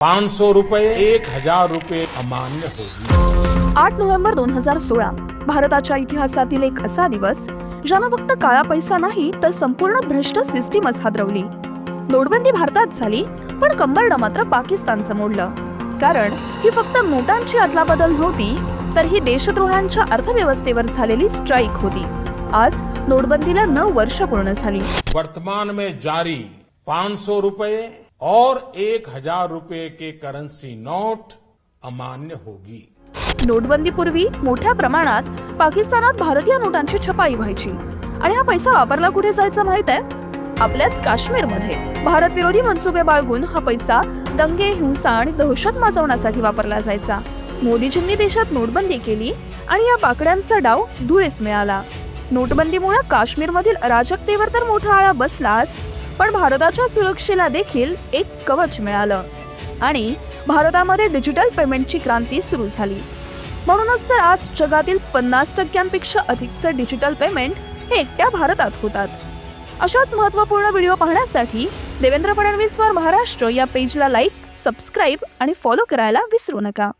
पाँच सौ रूपए एक हजार रूपए अमान्य होगी। आठ नोव्हेंबर दोन हजार सोळा भारताच्या इतिहासातील एक असा दिवस ज्यानं फक्त काळा पैसा नाही तर संपूर्ण भ्रष्ट सिस्टीमच हादरवली. नोटबंदी भारतात झाली पण कंबरडं मात्र पाकिस्तानचं मोडलं. कारण ही फक्त नोटांची अदलाबदल नव्हती तर ही देशद्रोहांच्या अर्थव्यवस्थेवर झालेली स्ट्राईक होती. आज नोटबंदीला नऊ वर्ष पूर्ण झाली. वर्तमान में जारी पाँच सौ रूपए और एक हजार रुपये के करन्सी नोट अमान्य होगी। नोटबंदीपूर्वी मोठ्या प्रमाणात पाकिस्तानात भारतीय नोटांची छपाई व्हायची. आणि हा पैसा वापरला कुठे जायचा माहीत आहे? आपल्याच काश्मीरमध्ये. भारत विरोधी मनसुबे बाळगून हा पैसा दंगे हिंसा आणि दहशत माजवण्यासाठी वापरला जायचा. मोदीजींनी देशात नोटबंदी केली आणि या पाकड्यांचा डाव धुळेस मिळाला. नोटबंदीमुळे काश्मीरमधील अराजकतेवर तर मोठा आळा बसलाच. पण भारताच्या सुरक्षेला देखील एक कवच मिळालं. आणि भारतामध्ये डिजिटल पेमेंटची क्रांती सुरू झाली. म्हणूनच तर आज जगातील पन्नास टक्क्यांपेक्षा अधिकचं डिजिटल पेमेंट हे एकट्या भारतात होतात. अशाच महत्त्वपूर्ण व्हिडिओ पाहण्यासाठी देवेंद्र फडणवीसवर महाराष्ट्र या पेजला लाईक सबस्क्राईब आणि फॉलो करायला विसरू नका.